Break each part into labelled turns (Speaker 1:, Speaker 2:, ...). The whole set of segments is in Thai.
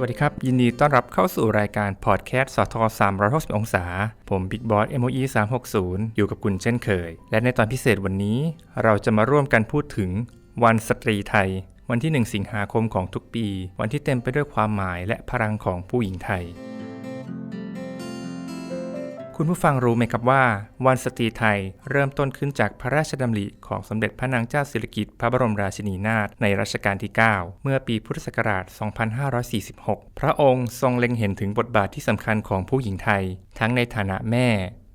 Speaker 1: วัสดีครับ ยินดีต้อนรับเข้าสู่รายการพอดแคสต์สท360 องศา ผมบิ๊กบอส MOE 360 อยู่กับคุณเช่นเคย และในตอนพิเศษวันนี้ เราจะมาร่วมกันพูดถึงวันสตรีไทย วันที่ 1 สิงหาคมของทุกปี วันที่เต็มไปด้วยความหมายและพลังของผู้หญิงไทย คุณผู้ฟังรู้ไหมครับว่า วันสตรีไทยเริ่มต้นขึ้นจากพระราชดำริของสมเด็จพระนางเจ้าสิริกิติ์พระบรมราชินีนาถในรัชกาลที่ 9 เมื่อปีพุทธศักราช 2546 พระองค์ทรงเล็งเห็นถึงบทบาทที่สำคัญของผู้หญิงไทย ทั้งในฐานะแม่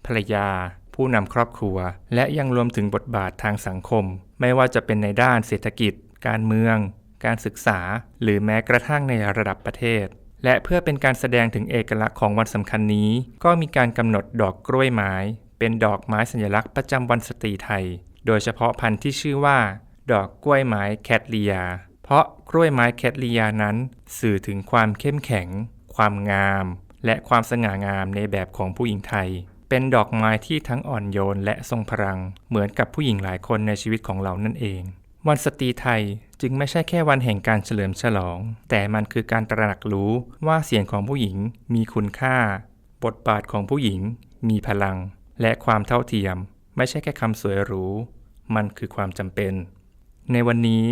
Speaker 1: ภรรยา ผู้นำครอบครัว และยังรวมถึงบทบาททางสังคม ไม่ว่าจะเป็นในด้านเศรษฐกิจ การเมือง การศึกษา หรือแม้กระทั่งในระดับประเทศ และเพื่อเป็นการแสดงถึงเอกลักษณ์ของวันสำคัญนี้ ก็มีการกำหนดดอกกล้วยไม้ เป็นดอกไม้สัญลักษณ์ประจำวันสตรีไทย โดยเฉพาะพันธุ์ที่ชื่อว่า ดอกกล้วยไม้แคทเลีย เพราะกล้วยไม้แคทเลียนั้น สื่อถึงความเข้มแข็ง ความงาม และความสง่างามในแบบของผู้หญิงไทย เป็นดอกไม้ที่ทั้งอ่อนโยนและทรงพลัง เหมือนกับผู้หญิงหลายคนในชีวิตของเรานั่นเอง วันสตรีไทยจึงไม่ใช่แค่วันแห่งการเฉลิมฉลอง แต่มันคือการตระหนักรู้ว่าเสียงของผู้หญิงมีคุณค่า บทบาทของผู้หญิงมีพลัง และความเท่าเทียม ไม่ใช่แค่คำสวยหรู มันคือความจำเป็น ในวันนี้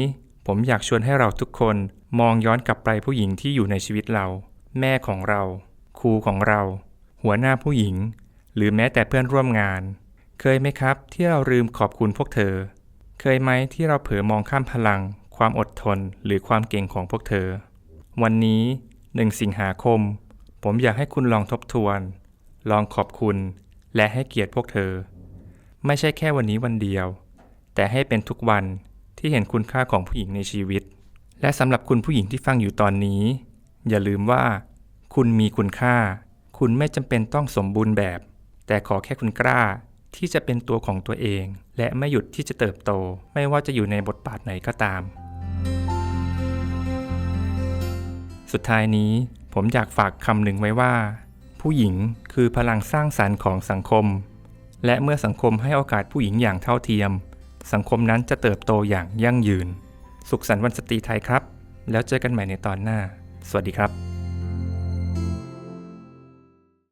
Speaker 1: ผมอยากชวนให้เราทุกคนมองย้อนกลับไปผู้หญิงที่อยู่ในชีวิตเรา แม่ของเรา ครูของเรา หัวหน้าผู้หญิง หรือแม้แต่เพื่อนร่วมงาน เคยไหมครับที่เราลืมขอบคุณพวกเธอ เคยไหมที่เราเผลอมองข้ามพลัง ความอดทนหรือความเก่งของพวกเธอ วันนี้หนึ่งสิงหาคม ผมอยากให้คุณลองทบทวน ลองขอบคุณ และให้เกียรติพวกเธอ ไม่ใช่แค่วันนี้วันเดียว แต่ให้เป็นทุกวันที่เห็นคุณค่าของผู้หญิงในชีวิต และสำหรับคุณผู้หญิงที่ฟังอยู่ตอนนี้ อย่าลืมว่า คุณมีคุณค่า คุณไม่จำเป็นต้องสมบูรณ์แบบ แต่ขอแค่คุณกล้า ที่จะเป็นตัวของตัวเอง และไม่หยุดที่จะเติบโต ไม่ว่าจะอยู่ในบทบาทไหนก็ตาม สุดท้ายนี้ผมอยากฝากคำหนึ่งไว้ว่า ผู้หญิงคือพลังสร้างสรรค์ของสังคม และเมื่อสังคมให้โอกาสผู้หญิงอย่างเท่าเทียม สังคมนั้นจะเติบโตอย่างยั่งยืน สุขสันต์วันสตรีไทยครับ แล้วเจอกันใหม่ในตอนหน้า สวัสดีครับ